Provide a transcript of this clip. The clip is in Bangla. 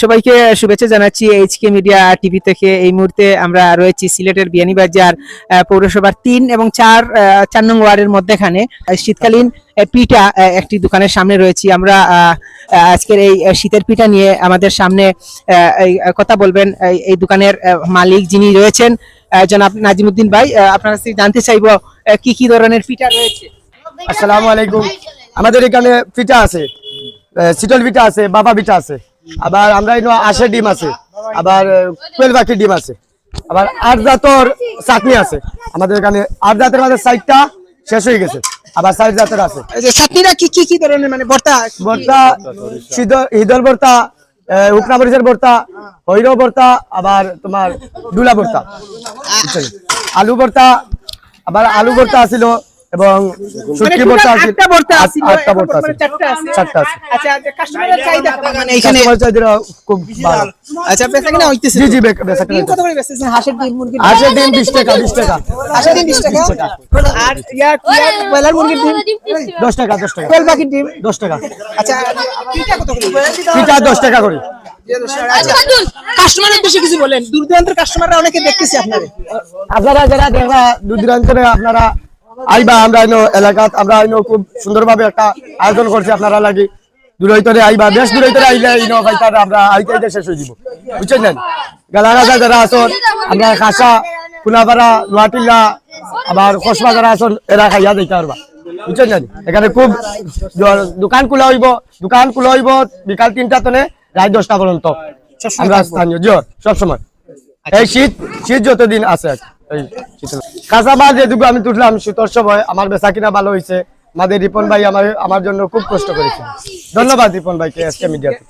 সবাইকে শুভেচ্ছা জানাচ্ছি এইচকে মিডিয়া টিভি থেকে। এই মুহূর্তে আমরা রয়েছি সিলেটের বিয়ানীবাজার পৌরসভার তিন এবং চার চার নং ওয়ার্ডের মধ্যেখানে। শীতকালীন পিঠা একটি দোকানের সামনে রয়েছি আমরা। আজকের এই শীতের পিঠা নিয়ে আমাদের সামনে কথা বলবেন। এই- দোকানের মালিক যিনি রয়েছেন জনাব নাজিমুদ্দিন ভাই। আপনার কাছে জানতে চাইব কি কি ধরনের পিঠা রয়েছে? আসসালামু আলাইকুম। আমাদের এখানে পিঠা আছে শীতল পিঠা আছে, বাবা পিঠা আছে। আবার আমরা আশের ডিম আছে। আবার পাখির ডিম আছে। আবার আট জাতর চাটনি আছে। আমাদের এখানে আট জাতের মাঝে সাইডটা শেষ হয়ে গেছে। আবার সাইড জাতের আছে। চাটনিরা কি কি কি ধরনের? মানে ভর্তা ভর্তা হিদল ভর্তা উকনা মরিচের ভর্তা হৈর ভর্তা আবার তোমার ডুলা ভর্তা? আলু ভর্তা আবার আলু ভর্তা আছিল। এবং মানে শুটকি ভর্তা টোটাল আটটা ভর্তা আট- আটটা ভর্তা আছে চারটা আছে। আচ্ছা আচ্ছা কাস্টমারের চাহিদা মানে এখানে কাস্টমার চাহিদা খুব ভালো আচ্ছা বেচা কিনা হইতেছে জি জি বেচা কিনা কত করে বেচতেছেন? হাঁসের ডিম মুরগির ডিম? ডিম বিশ টাকা টাকা। হাঁসের ডিম 20 টাকা? আর ইয়া ব্রয়লার মুরগির ডিম দশ টাকা দশ টাকা। কোয়েল পাখির ডিম দশ টাকা। আচ্ছা পিঠা কত করে? পিঠা দশ টাকা করে। আচ্ছা কাস্টমারের বেশি কিছু বলেন। দূর দূরান্তের কাস্টমাররা অনেকে দেখতেছি আপনারে আপনারা যারা দেখা দূর দূরান্তরে আপনারা আইবা আমরা এনো এলাকাত আমরা এনো খুব সুন্দরভাবে একটা আয়োজন করছি আপনারা লাগি। দূরৈতরে আইবা বেশ দূরৈতরে আইলে ইনো ভাইতারে আমরা আইতে আইতে শেষ হয়ে দিব বুঝছেন না? গালাগাজা যারা আসন আমরা খাসা কুলাপাড়া নোয়াটিল্লা আবার কসবা যারা আসন এরা খাইয়া দিতে পারবা। বুঝছেন না? এখানে খুব দোকান খোলা হইব দোকান খোলা হইব বিকাল তিনটা তনে রাত দশটা পর্যন্ত। আমরা স্থানীয় জিও সবসময়। এই শীত শীত যতদিন আছে আর কি, এই শীতের কাঁচামাল যেটুকু আমি তুললাম শীতর সময় আমার বেচা কিনা ভালো হয়েছে। আমাদের রিপন ভাই আমার আমার জন্য খুব কষ্ট করেছে। ধন্যবাদ রিপন ভাইকে এসকে মিডিয়াতে।